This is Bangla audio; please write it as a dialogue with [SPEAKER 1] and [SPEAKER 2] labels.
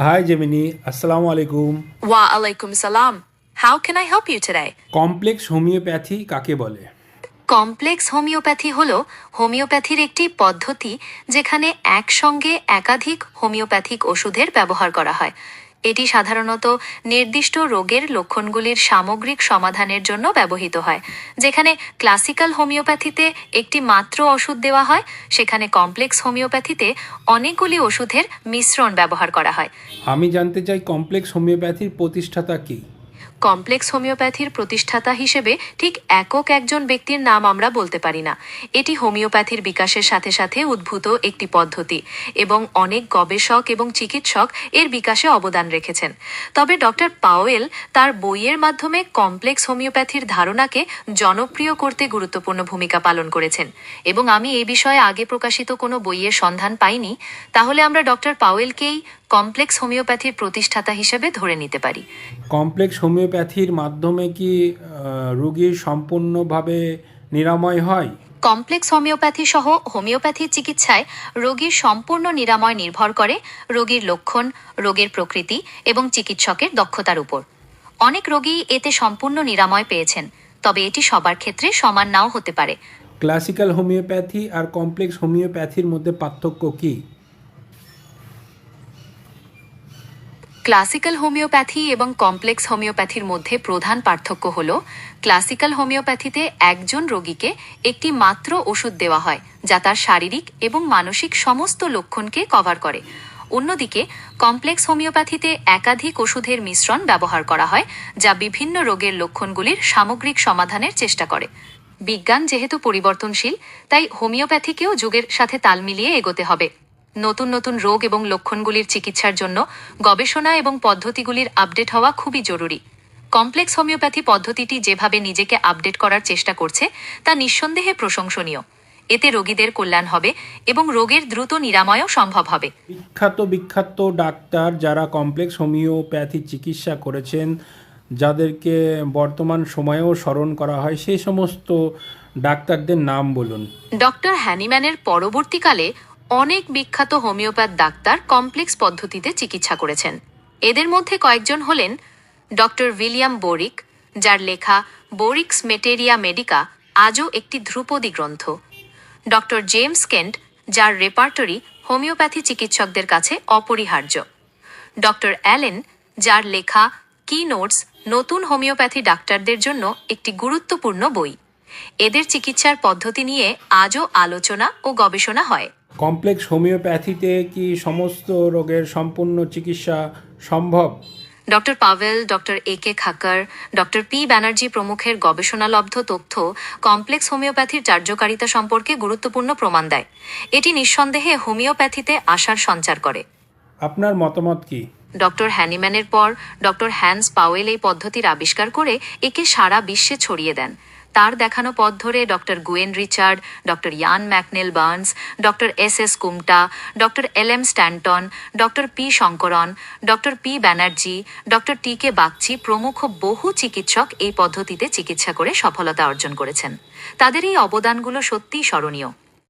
[SPEAKER 1] হাই জেমিনি আসসালামু আলাইকুম
[SPEAKER 2] Wa alaikum salam. How can I help you today?
[SPEAKER 1] Complex homeopathy কাকে বলে
[SPEAKER 2] কমপ্লেক্স হোমিওপ্যাথি হল হোমিওপ্যাথির একটি পদ্ধতি যেখানে একসঙ্গে একাধিক হোমিওপ্যাথিক ওষুধের ব্যবহার করা হয় এটি সাধারণত নির্দিষ্ট রোগের লক্ষণগুলির সামগ্রিক সমাধানের জন্য ব্যবহৃত হয়, যেখানে ক্লাসিক্যাল হোমিওপ্যাথিতে একটি মাত্র ওষুধ দেওয়া হয়, সেখানে কমপ্লেক্স হোমিওপ্যাথিতে অনেকগুলি ওষুধের মিশ্রণ ব্যবহার করা হয়।
[SPEAKER 1] আমি জানতে চাই কমপ্লেক্স হোমিওপ্যাথির প্রতিষ্ঠাতা কি?
[SPEAKER 2] কমপ্লেক্স হোমিওপ্যাথির প্রতিষ্ঠাতা হিসেবে ঠিক একক একজন ব্যক্তির নাম আমরা বলতে পারি না। এটি হোমিওপ্যাথির বিকাশের সাথে সাথে উদ্ভূত একটি পদ্ধতি এবং অনেক গবেষক এবং চিকিৎসক এর বিকাশে অবদান রেখেছেন। তবে ডক্টর পাওয়েল তার বইয়ের মাধ্যমে কমপ্লেক্স হোমিওপ্যাথির ধারণাকে জনপ্রিয় করতে গুরুত্বপূর্ণ ভূমিকা পালন করেছেন। এবং আমি এই বিষয়ে আগে প্রকাশিত কোনো বইয়ের সন্ধান পাইনি, তাহলে আমরা ডক্টর পাওয়েলকেই কমপ্লেক্স হোমিওপ্যাথির প্রতিষ্ঠাতা হিসেবে ধরে নিতে পারি।
[SPEAKER 1] কমপ্লেক্স হোমিওপ্যাথির মাধ্যমে কি রোগীর সম্পূর্ণভাবে নিরাময় হয়?
[SPEAKER 2] কমপ্লেক্স হোমিওপ্যাথি সহ হোমিওপ্যাথি চিকিৎসায় রোগীর সম্পূর্ণ নিরাময় নির্ভর করে রোগীর লক্ষণ রোগের প্রকৃতি এবং চিকিৎসকের দক্ষতার উপর। অনেক রোগী এতে সম্পূর্ণ নিরাময় পেয়েছেন তবে এটি সবার ক্ষেত্রে সমান নাও হতে পারে।
[SPEAKER 1] ক্লাসিক্যাল হোমিওপ্যাথি আর কমপ্লেক্স হোমিওপ্যাথির মধ্যে পার্থক্য কি?
[SPEAKER 2] ক্লাসিক্যাল হোমিওপ্যাথি এবং কমপ্লেক্স হোমিওপ্যাথির মধ্যে প্রধান পার্থক্য হল, ক্লাসিক্যাল হোমিওপ্যাথিতে একজন রোগীকে একটি মাত্র ওষুধ দেওয়া হয়, যা তার শারীরিক এবং মানসিক সমস্ত লক্ষণকে কভার করে। অন্যদিকে, কমপ্লেক্স হোমিওপ্যাথিতে একাধিক ওষুধের মিশ্রণ ব্যবহার করা হয়, যা বিভিন্ন রোগের লক্ষণগুলির সামগ্রিক সমাধানের চেষ্টা করে। বিজ্ঞান যেহেতু পরিবর্তনশীল, তাই হোমিওপ্যাথিকেও যুগের সাথে তাল মিলিয়ে এগোতে হবে। নতুন নতুন রোগ এবং লক্ষণগুলির চিকিৎসার জন্য গবেষণা এবং পদ্ধতিগুলির আপডেট হওয়া খুবই জরুরি। কমপ্লেক্স হোমিওপ্যাথি পদ্ধতিটি যেভাবে নিজেকে আপডেট করার চেষ্টা করছে তা নিঃসন্দেহে প্রশংসনীয়। এতে রোগীদের কল্যাণ হবে এবং রোগের দ্রুত নিরাময়ও সম্ভব হবে।
[SPEAKER 1] বিখ্যাত বিখ্যাত ডাক্তার যারা কমপ্লেক্স হোমিওপ্যাথি চিকিৎসা করেছেন যাদেরকে বর্তমান সময়েও স্মরণ করা হয় সেই সমস্ত ডাক্তারদের নাম বলুন।
[SPEAKER 2] ডক্টর হ্যানিম্যানের পরবর্তীকালে অনেক বিখ্যাত হোমিওপ্যাথ ডাক্তার কমপ্লেক্স পদ্ধতিতে চিকিৎসা করেছেন। এদের মধ্যে কয়েকজন হলেন ডক্টর উইলিয়াম বোরিক, যার লেখা বোরিক্স মেটেরিয়া মেডিকা আজও একটি ধ্রুপদী গ্রন্থ। ডক্টর জেমস কেন্ট, যার রেপার্টরি হোমিওপ্যাথি চিকিৎসকদের কাছে অপরিহার্য। ডক্টর অ্যালেন, যার লেখা কি নোটস নতুন হোমিওপ্যাথি ডাক্তারদের জন্য একটি গুরুত্বপূর্ণ বই। এদের চিকিৎসার পদ্ধতি নিয়ে আজও আলোচনা ও গবেষণা হয়।
[SPEAKER 1] কমপ্লেক্স হোমিওপ্যাথিতে কি সমস্ত রোগের সম্পূর্ণ চিকিৎসা সম্ভব?
[SPEAKER 2] Doctor Pavel doctor A K Khakkar doctor P Banerjee প্রমুখের গবেষণালব্ধ তথ্য কমপ্লেক্স হোমিওপ্যাথির কার্যকারিতা সম্পর্কে গুরুত্বপূর্ণ প্রমাণ দেয়। এটি নিঃসন্দেহে হোমিওপ্যাথিতে আশার সঞ্চার করে।
[SPEAKER 1] আপনার মতামত কি?
[SPEAKER 2] ডক্টর হ্যানিম্যানের পর ডক্টর হ্যান্স পাওয়েল এই পদ্ধতির আবিষ্কার করে একে সারা বিশ্বে ছড়িয়ে দেন। তার দেখানো পথ ধরে doctor Gwen Richard, doctor Ian McNeil Barnes, doctor S S Kumta, doctor L M Stanton, doctor P Sankaran, doctor P Banerjee, doctor T K Bagchi প্রমুখ বহু চিকিৎসক এই পদ্ধতিতে চিকিৎসা করে সফলতা অর্জন করেছেন। তাদের এই অবদানগুলো সত্যিই স্মরণীয়।